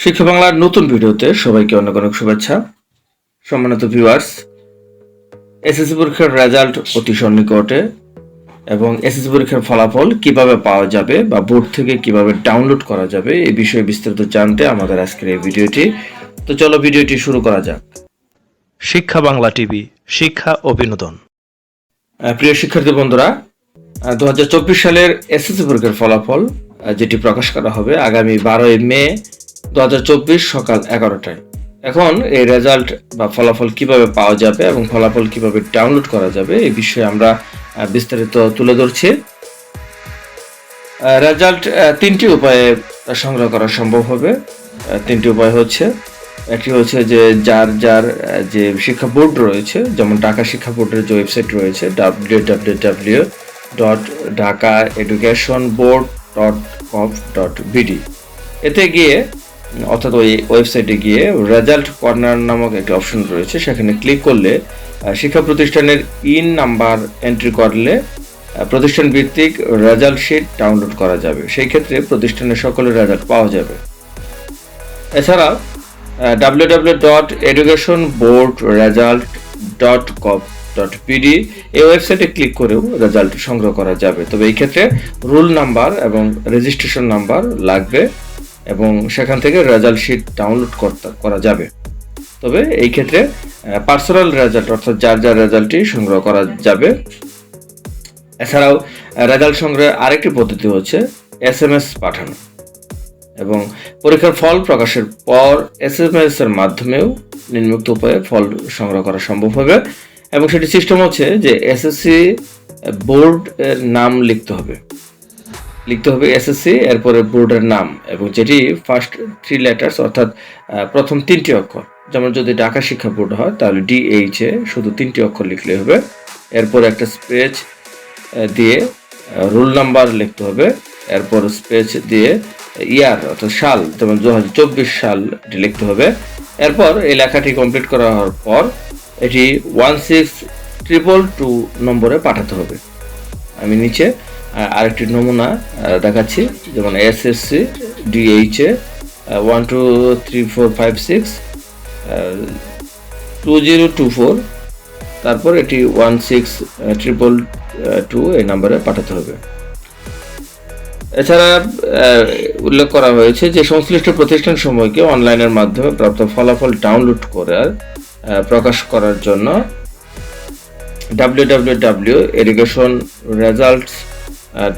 শিক্ষা বাংলার নতুন ভিডিওতে সবাইকে অনেক অনেক শুভেচ্ছা। সম্মানিত ভিউয়ার্স এসএসসি পরীক্ষার রেজাল্ট অতি সন্নিকটে এবং এসএসসি পরীক্ষার ফলাফল কীভাবে পাওয়া যাবে বা বোর্ড থেকে কীভাবে ডাউনলোড করা যাবে এই বিষয়ে বিস্তারিত জানতে আমাদের আজকের এই ভিডিওটি। তো চলো ভিডিওটি শুরু করা যাক। শিক্ষা বাংলা টিভি শিক্ষা ও বিনোদন প্রিয় শিক্ষার্থী বন্ধুরা দু হাজার চব্বিশ সালের এসএসসি পরীক্ষার ফলাফল যেটি প্রকাশ করা হবে আগামী বারোই মে দু সকাল এগারোটায়। এখন এই রেজাল্ট বা ফলাফল কীভাবে পাওয়া যাবে এবং ফলাফল কীভাবে ডাউনলোড করা যাবে এই বিষয়ে আমরা বিস্তারিত তুলে ধরছি। রেজাল্ট তিনটি উপায়ে সংগ্রহ করা সম্ভব হবে। তিনটি উপায় হচ্ছে, একটি হচ্ছে যে যার যার যে শিক্ষা বোর্ড রয়েছে, যেমন ঢাকা শিক্ষা বোর্ডের যে ওয়েবসাইট রয়েছে W W W dot Dhaka education board dot gov dot BD এতে গিয়ে অর্থাৎ ওই ওয়েবসাইটে গিয়ে রেজাল্ট কর্নার নামক একটি অপশন রয়েছে। সেখানে ক্লিক করলে শিক্ষা প্রতিষ্ঠানের ইন নাম্বার এন্ট্রি করলে প্রতিষ্ঠান ভিত্তিক রেজাল্ট শিট ডাউনলোড করা যাবে। সেই ক্ষেত্রে প্রতিষ্ঠানের সকলের রেজাল্ট পাওয়া যাবে। এছাড়া W W dot education board result dot gov dot BD এই ওয়েবসাইটে ক্লিক করেও রেজাল্ট সংগ্রহ করা যাবে। তবে এই ক্ষেত্রে রুল নাম্বার এবং রেজিস্ট্রেশন নাম্বার লাগবে। এবং সেখান থেকে রেজাল্ট শিট ডাউনলোড করা যাবে। তবে এই ক্ষেত্রে পার্সোনাল রেজাল্ট অর্থাৎ যার যার রেজাল্টটি সংগ্রহ করা যাবে। এছাড়াও রেজাল্ট সংগ্রহের আরেকটি পদ্ধতি হচ্ছে এস এম এস পাঠানো। এবং পরীক্ষার ফল প্রকাশের পর এস এম এস এর মাধ্যমেও নিম্নোক্ত উপায়ে ফল সংগ্রহ করা সম্ভব হবে। এবং সেটি সিস্টেম হচ্ছে যে এসএসসি বোর্ড এর নাম লিখতে হবে। লিখতে হবে এসএসসি এরপরে বোর্ডের নাম এবং যেটি ফার্স্ট থ্রি লেটার্স অর্থাৎ প্রথম তিনটি অক্ষর। যেমন যদি ঢাকা শিক্ষা বোর্ড হয়, তাহলে ডিএইচ শুধু তিনটি অক্ষর লিখলে হবে। এরপর একটা স্পেচ দিয়ে রোল নাম্বার লিখতে হবে। এরপর স্পেচ দিয়ে ইয়ার অর্থাৎ সাল, যেমন দু হাজার চব্বিশ সাল লিখতে হবে। এরপর এই লেখাটি কমপ্লিট করা হওয়ার পর, এটি ওয়ান সিক্স ট্রিপল টু নম্বরে পাঠাতে হবে। আমি নিচে আরেকটি নমুনা দেখাচ্ছি, যেমন S S C DH A one two three four five six two zero two four তারপর এটি ওয়ান সিক্স ট্রিপল টু এই নাম্বারে পাঠাতে হবে। এছাড়া উল্লেখ করা হয়েছে যে সংশ্লিষ্ট প্রতিষ্ঠান সময়কে অনলাইনের মাধ্যমে প্রাপ্ত ফলাফল ডাউনলোড করার প্রকাশ করার জন্য W W W education results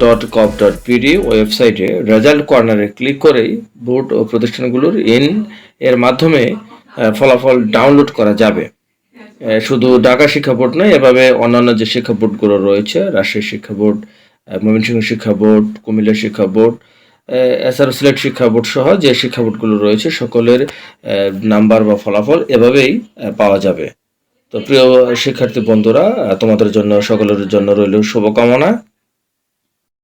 dot gov dot BD ওয়েবসাইটে রেজাল্ট কর্নারে ক্লিক করেই বোর্ড ও প্রতিষ্ঠানগুলোর ইন এর মাধ্যমে ফলাফল ডাউনলোড করা যাবে। শুধু ঢাকা শিক্ষা বোর্ড নয়, এভাবে অন্যান্য যে শিক্ষা বোর্ডগুলো রয়েছে, রাজশাহী শিক্ষা বোর্ড ময়মনসিংহ শিক্ষা বোর্ড, কুমিল্লা শিক্ষা বোর্ড এছাড়া সিলেট শিক্ষা বোর্ড সহ যে শিক্ষা বোর্ডগুলো রয়েছে, সকলের নাম্বার বা ফলাফল এভাবেই পাওয়া যাবে। তো প্রিয় শিক্ষার্থী বন্ধুরা তোমাদের জন্য, সকলের জন্য রইল শুভকামনা।